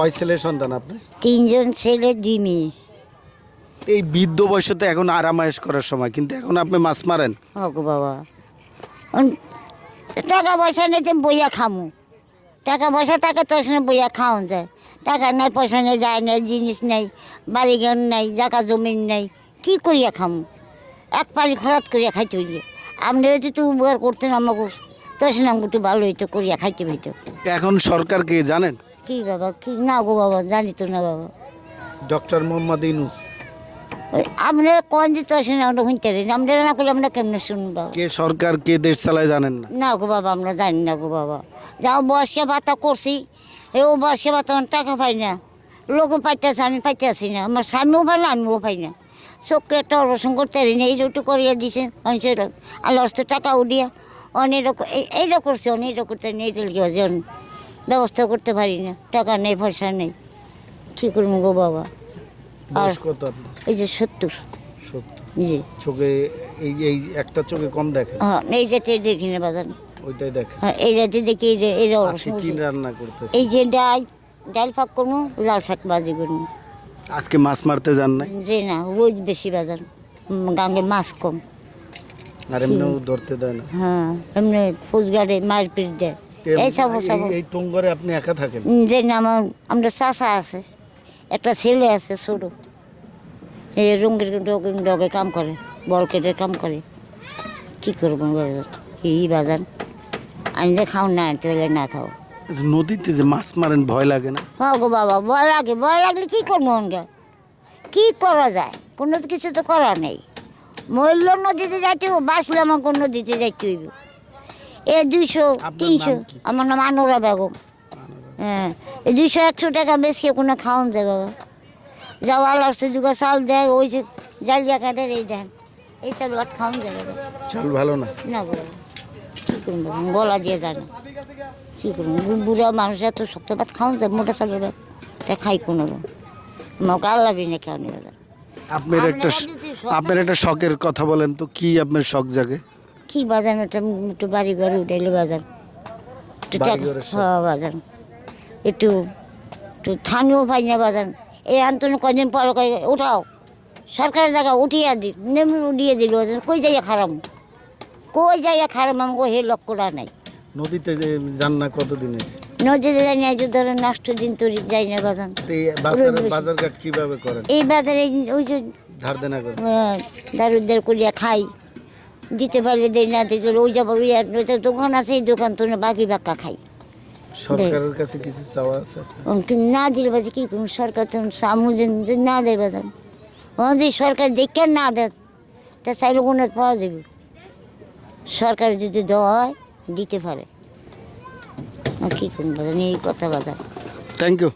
কয় ছেলে সন্তান আপনার? তিনজন ছেলে দুই মেয়ে। এই বৃদ্ধ বয়সে তো এখন আরামায়েশ করার সময় কিন্তু এখন আপনি মাছ মারেন। ওগো বাবা। টাকা পয়সা নেই তো বইয়া খামু। টাকা পয়সা থাকে তোর সঙ্গে বইয়া খাওয়ান যায়। টাকা নাই পয়সা নেই যায় নাই জিনিস নেই বাড়ি ঘর নাই জায়গা জমিন নেই। কি করিয়া খামু? এক পারি খরচ করিয়া খাইতে হইলে। আপনারা যদি উপকার করতেন আমাকে তোর সঙ্গে আমাকে একটু ভালো হইতো করিয়া খাইতে হইতো। এখন সরকারকে জানেন? কি বাবা কি? না গো বাবা জানি তো না বাবা। ডক্টর মোহাম্মদ ইনুস ওই আপনারা কোন তোর সঙ্গে আমরা শুনতে পারি আপনারা না করলে আমরা কেমনে শুনব কে সরকার কে দেশ চালায় জানেন না। না গো বাবা আমরা জানি না গো বাবা। যাও বয়সকে ভাতা করছি। এ ও বয়সকে ভাতা আমার টাকা পাই না। লোকও পাইতেছে আমি পাইতেছি না। আমার স্বামীও পাই না আমিও পাই না। চোখকে একটা অপারেশন করতে পারি না এইটা করিয়া দিছে। মানুষের আল্লাহ হস্তে টাকা উঠিয়া অনেক এইটা করছে অনেকটা করতে নেই ব্যবস্থা করতে পারি না। টাকা নেই পয়সা নেই। কী করব গো বাবা? বয়স কত আপনার? এই যে সত্তর। সত্তর। জি। চোখে এই এই একটা চোখে কম দেখেন? হ্যাঁ এইটাতে দেখি না বাজার ওইটাই দেখেন। হ্যাঁ এই এইটাতে দেখি এই যে আজকে কি রান্না করতেছে এই যে ডাল ডাল ফাঁক করব লাল শাক ভাজি করব। আজকে মাছ মারতে যান নাই? যে না রোজ বেশি বাজার উম, গাঙ্গে মাছ কম। আর এমনিও ধরতে দেয় না? হ্যাঁ এমনি ফুচগাড়ে মার পিট দেয়। এই সব সব। এই- টঙ্গরে আপনি একা থাকেন? যে আমার আমরা চাষা আছে একটা ছেলে আছে ছোটো। এই রঙের ডগে ডগে কাম করে বল কেটে কাম করে। কী করব এই বাজার। আনলে খাও না হলে না খাও। নদীতে যে মাছ মারেন ভয় লাগে না? হ্যাঁ গো বাবা ভয় লাগে। ভয় লাগলে কী করব আমরা? কী করা যায়? কোনো তো কিছু তো করা নেই। মূল্য নদীতে যাইতে বাঁচলে আমার কোনো নদীতে যাইতে হইব। এ দুইশো তিনশো। আমার নাম আনোরা বেগম। হ্যাঁ এই দুইশো একশো টাকা বেশি কোনো খাওয়ান যায় বাবা। যাও আল্লাহ দুগা চাল দেয় ওই যে জালিয়া কাঠের এই দেন। এই সব ভাত খাওয়ান যায় বাবা। চাল ভালো না? না বাবা কী করুন বাবা গলা দিয়ে যায় না। কী করুন বুড়া মানুষ এত শক্ত ভাত খাওয়ান যায় মোটা চালের ভাত তা খাই কোনো আমাকে আল্লাহ বিনে খাওয়ানি বাবা। আপনার একটা আপনার একটা শখের কথা বলেন তো কি আপনার শখ জাগে? কি বাজার ওটা একটু বাড়ি ঘরে উঠাইলে বাজার। একটু হ্যাঁ বাজার। একটু একটু থানিও পাই না বাজার। এই আন্তন কদিন পর উঠাও। সরকারের জায়গা উঠিয়ে দি নেমে উঠিয়ে দিল বাজার। কই যাইয়া খারাম? কই যাইয়া খারাম? আমাকে হে লক্ষ্যটা নাই। নদীতে যান না কতদিন হয়েছে? নদীতে যাই না ধরেন নষ্ট দিন তরি যাই না এই বাজার ঘাট কীভাবে করেন? এই বাজারে ওই যে ধার দেনা করে দারুদার করিয়া খাই। দিতে পারলে দেই না দিতে ওই যাবার ওই আর দোকান আছে এই দোকান তো বাকি বাক্কা খাই। সরকারের কাছে কিছু চাওয়া আছে ওকে না দিলে বাজে কী করুন সরকার তো সামু যে যে না দেয় বাজান ও যদি সরকার দেখে না দেয় তা চাইলে কোনো পাওয়া যাবে। সরকার যদি দেওয়া হয় দিতে পারে। আর কী করুন বাজান এই কথা বাজান থ্যাংক ইউ